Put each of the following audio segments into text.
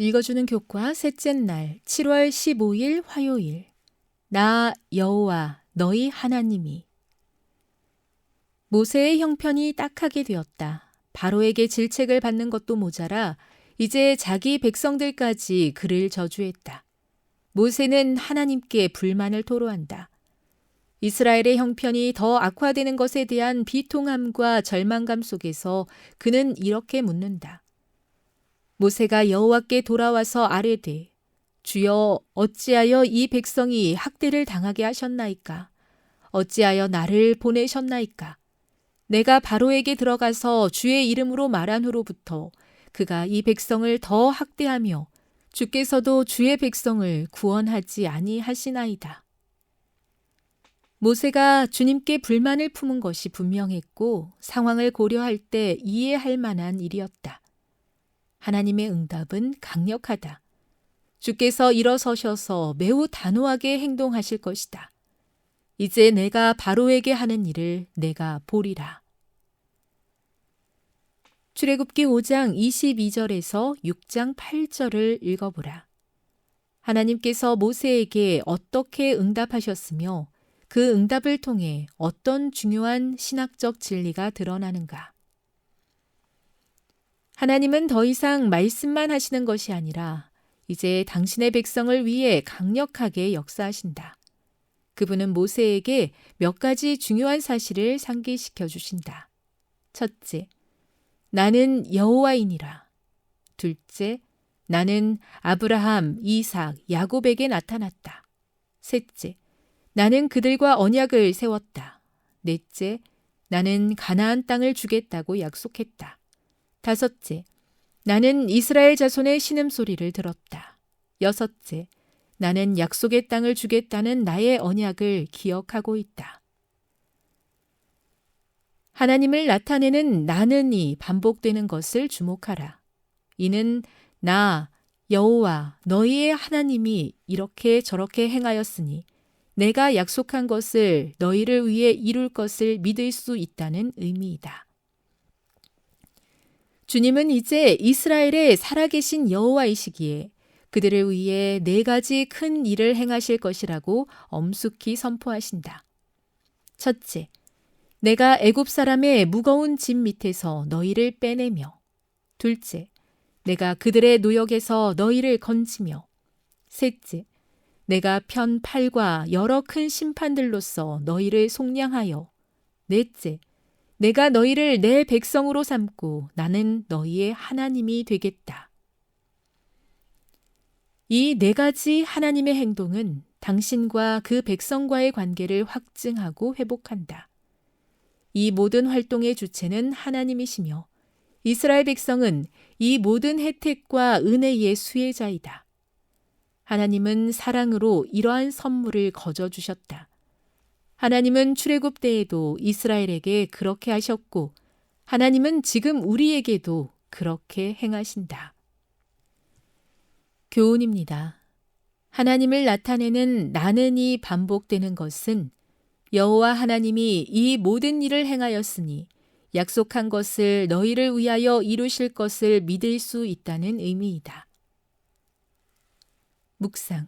읽어주는 교과 셋째 날 7월 15일 화요일 나 여호와 너희 하나님이 모세의 형편이 딱하게 되었다. 바로에게 질책을 받는 것도 모자라 이제 자기 백성들까지 그를 저주했다. 모세는 하나님께 불만을 토로한다. 이스라엘의 형편이 더 악화되는 것에 대한 비통함과 절망감 속에서 그는 이렇게 묻는다. 모세가 여호와께 돌아와서 아뢰되 주여 어찌하여 이 백성이 학대를 당하게 하셨나이까 어찌하여 나를 보내셨나이까 내가 바로에게 들어가서 주의 이름으로 말한 후로부터 그가 이 백성을 더 학대하며 주께서도 주의 백성을 구원하지 아니하시나이다. 모세가 주님께 불만을 품은 것이 분명했고 상황을 고려할 때 이해할 만한 일이었다. 하나님의 응답은 강력하다. 주께서 일어서셔서 매우 단호하게 행동하실 것이다. 이제 내가 바로에게 하는 일을 내가 보리라. 출애굽기 5장 22절에서 6장 8절을 읽어보라. 하나님께서 모세에게 어떻게 응답하셨으며 그 응답을 통해 어떤 중요한 신학적 진리가 드러나는가? 하나님은 더 이상 말씀만 하시는 것이 아니라 이제 당신의 백성을 위해 강력하게 역사하신다. 그분은 모세에게 몇 가지 중요한 사실을 상기시켜 주신다. 첫째, 나는 여호와이니라. 둘째, 나는 아브라함, 이삭, 야곱에게 나타났다. 셋째, 나는 그들과 언약을 세웠다. 넷째, 나는 가나안 땅을 주겠다고 약속했다. 다섯째, 나는 이스라엘 자손의 신음소리를 들었다. 여섯째, 나는 약속의 땅을 주겠다는 나의 언약을 기억하고 있다. 하나님을 나타내는 나는이 반복되는 것을 주목하라. 이는 나 여호와 너희의 하나님이 이렇게 저렇게 행하였으니 내가 약속한 것을 너희를 위해 이룰 것을 믿을 수 있다는 의미이다. 주님은 이제 이스라엘의 살아계신 여호와이시기에 그들을 위해 네 가지 큰 일을 행하실 것이라고 엄숙히 선포하신다. 첫째, 내가 애굽 사람의 무거운 짐 밑에서 너희를 빼내며. 둘째, 내가 그들의 노역에서 너희를 건지며. 셋째, 내가 편 팔과 여러 큰 심판들로서 너희를 속량하여. 넷째, 내가 너희를 내 백성으로 삼고 나는 너희의 하나님이 되겠다. 이 네 가지 하나님의 행동은 당신과 그 백성과의 관계를 확증하고 회복한다. 이 모든 활동의 주체는 하나님이시며 이스라엘 백성은 이 모든 혜택과 은혜의 수혜자이다. 하나님은 사랑으로 이러한 선물을 거저 주셨다. 하나님은 출애굽 때에도 이스라엘에게 그렇게 하셨고 하나님은 지금 우리에게도 그렇게 행하신다. 교훈입니다. 하나님을 나타내는 나는이 반복되는 것은 여호와 하나님이 이 모든 일을 행하였으니 약속한 것을 너희를 위하여 이루실 것을 믿을 수 있다는 의미이다. 묵상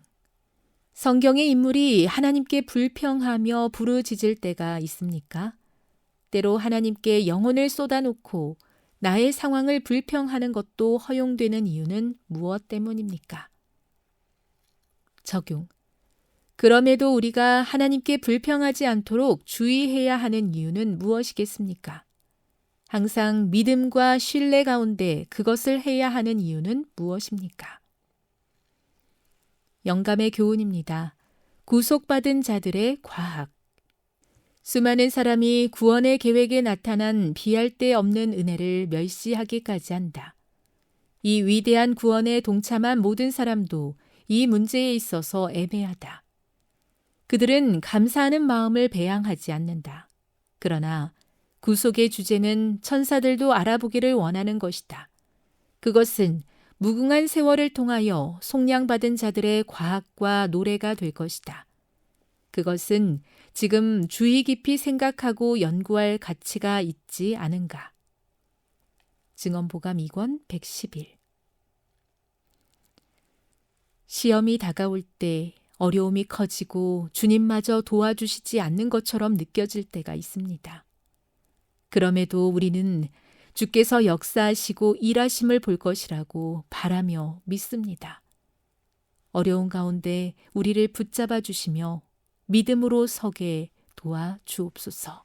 성경의 인물이 하나님께 불평하며 부르짖을 때가 있습니까? 때로 하나님께 영혼을 쏟아놓고 나의 상황을 불평하는 것도 허용되는 이유는 무엇 때문입니까? 적용. 그럼에도 우리가 하나님께 불평하지 않도록 주의해야 하는 이유는 무엇이겠습니까? 항상 믿음과 신뢰 가운데 그것을 해야 하는 이유는 무엇입니까? 영감의 교훈입니다. 구속받은 자들의 과학. 수많은 사람이 구원의 계획에 나타난 비할 데 없는 은혜를 멸시하기까지 한다. 이 위대한 구원에 동참한 모든 사람도 이 문제에 있어서 애매하다. 그들은 감사하는 마음을 배양하지 않는다. 그러나 구속의 주제는 천사들도 알아보기를 원하는 것이다. 그것은 무궁한 세월을 통하여 속량받은 자들의 과학과 노래가 될 것이다. 그것은 지금 주의 깊이 생각하고 연구할 가치가 있지 않은가. 증언보감 2권 111 시험이 다가올 때 어려움이 커지고 주님마저 도와주시지 않는 것처럼 느껴질 때가 있습니다. 그럼에도 우리는 주께서 역사하시고 일하심을 볼 것이라고 바라며 믿습니다. 어려운 가운데 우리를 붙잡아 주시며 믿음으로 서게 도와 주옵소서.